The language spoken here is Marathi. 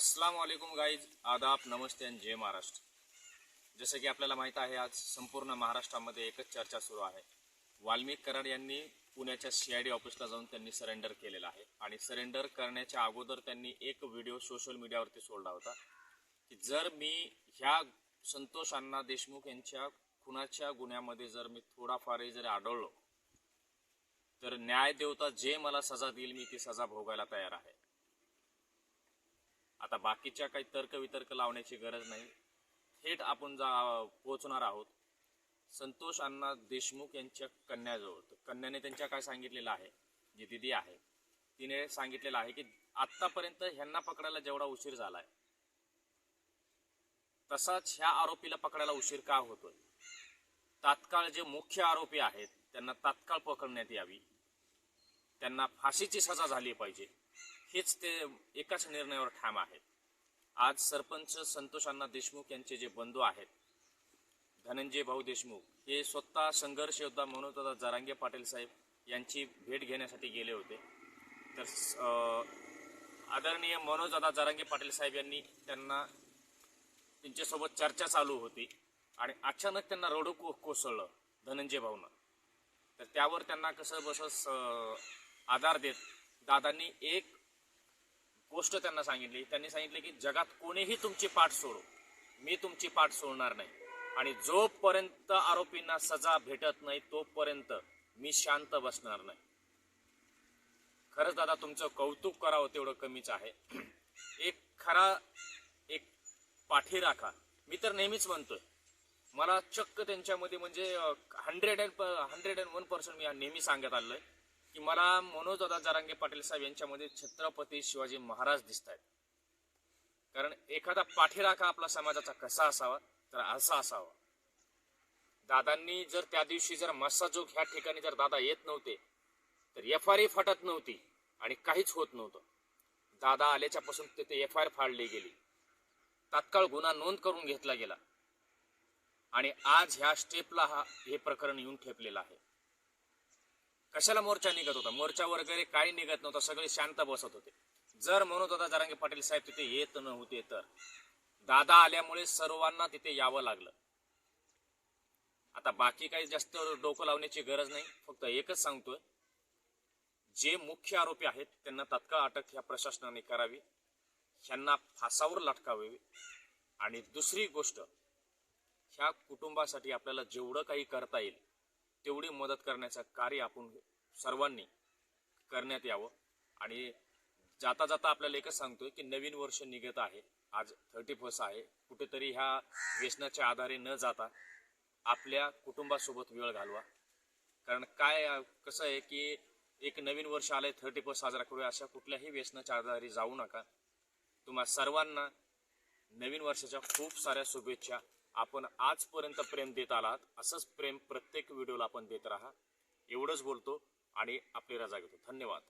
अस्सलाम वालेकुम गाईज आदाब नमस्ते आणि जय महाराष्ट्र. जसं की आपल्याला माहीत आहे आज संपूर्ण महाराष्ट्रामध्ये एकच चर्चा सुरू आहे. वाल्मिक कराड यांनी पुण्याच्या सी आय डी ऑफिसला जाऊन त्यांनी सरेंडर केलेलं आहे. आणि सरेंडर करण्याच्या अगोदर त्यांनी एक व्हिडिओ सोशल मीडियावरती सोडला होता. की जर मी ह्या संतोष अण्णा देशमुख यांच्या खुनाच्या गुन्ह्यामध्ये जर मी थोडाफारही जरी आढळलो तर न्याय देवता जे मला सजा देईल मी ती सजा भोगायला तयार आहे. आता बाकीच्या काही तर्क वितर्क लावण्याची गरज नाही. थेट आपण जा पोहोचणार आहोत. संतोष अण्णा देशमुख यांच्या कन्याजवळ. कन्याने त्यांच्या काय सांगितलेलं आहे? जी दिदी आहे. तिने सांगितलेलं आहे की आत्तापर्यंत ह्यांना पकडायला जेवढा उशीर झालाय तसाच ह्या आरोपीला पकडायला उशीर का होतोय? तात्काळ जे मुख्य आरोपी आहेत त्यांना तात्काळ पकडण्यात यावी. त्यांना फाशीची सजा झाली पाहिजे. हेच ते एकाच निर्णयावर ठाम आहेत. आज सरपंच संतोष अण्णा देशमुख यांचे जे बंधू आहेत धनंजय भाऊ देशमुख हे स्वतः संघर्ष योद्धा म्हणून जारांगे जरांगे पाटील साहेब यांची भेट घेण्यासाठी गेले होते. तर आदरणीय मनोज दादा जरांगे पाटील साहेब यांनी त्यांना त्यांच्यासोबत चर्चा चालू होती आणि अचानक त्यांना रडू को कोसळलं धनंजय भाऊनं. तर त्यावर त्यांना कसं बस आधार देत दादांनी एक गोष्ट त्यांना सांगितली. त्यांनी सांगितले की जगात कोणीही तुमची पाठ सोडू. मी तुमची पाठ सोडणार नाही. आणि जोपर्यंत आरोपींना सजा भेटत नाही तोपर्यंत मी शांत बसणार नाही. खरंच दादा तुमचं कौतुक करावं तेवढं कमीच आहे. एक खरा एक पाठी राखा मी तर नेहमीच म्हणतोय. मला चक्क त्यांच्यामध्ये म्हणजे hundred and hundred and one percent मी नेहमी सांगत आलोय. की मला मनोज दादा जरांगे पाटील साहेब यांच्यामध्ये छत्रपती शिवाजी महाराज दिसत आहेत कारण एखादा पाठीराखा आपला समाजाचा कसा असावा तर असा असावा. दादांनी जर त्या दिवशी जर मस्साजोग ह्या ठिकाणी जर दादा येत नव्हते तर एफ आय फटत नव्हती आणि काहीच होत नव्हतं. दादा आल्याच्या पासून तिथे एफ आय आर फाडली गेली. तात्काळ गुन्हा नोंद करून घेतला गेला. आणि आज ह्या स्टेपला हा हे प्रकरण येऊन ठेपलेलं आहे. कशाला मोर्चा निघत होता? मोर्चा वगैरे काही निघत नव्हता सगळे शांत बसत होते. जर म्हणत होता जरांगे पाटील साहेब तिथे येत नव्हते तर. दादा आल्यामुळे सर्वांना तिथे यावं लागलं. आता बाकी काही जास्त डोकं लावण्याची गरज नाही फक्त एकच सांगतोय. जे मुख्य आरोपी आहेत त्यांना तत्काळ अटक ह्या प्रशासनाने करावी. ह्यांना फासावर लटकावे. आणि दुसरी गोष्ट ह्या कुटुंबासाठी आपल्याला जेवढं काही करता येईल तेवढी मदत करण्याचं कार्य आपण सर्वांनी करण्यात यावं. आणि जाता जाता आपल्याला एकच सांगतोय की नवीन वर्ष निघत आहे. आज थर्टी फर्स्ट आहे. कुठेतरी ह्या व्यसनाच्या आधारे न जाता आपल्या कुटुंबासोबत वेळ घालवा. कारण काय कसं आहे की एक नवीन वर्ष आलंय थर्टी फर्स्ट साजरा करूया अशा कुठल्याही व्यसनाच्या आधारे जाऊ नका. तुम्हा सर्वांना नवीन वर्षाच्या खूप साऱ्या शुभेच्छा. आपण आजपर्यंत प्रेम देत आलात असंच प्रेम प्रत्येक व्हिडिओला आपण देत राहा. एवढंच बोलतो आणि आपली रजा घेतो. धन्यवाद.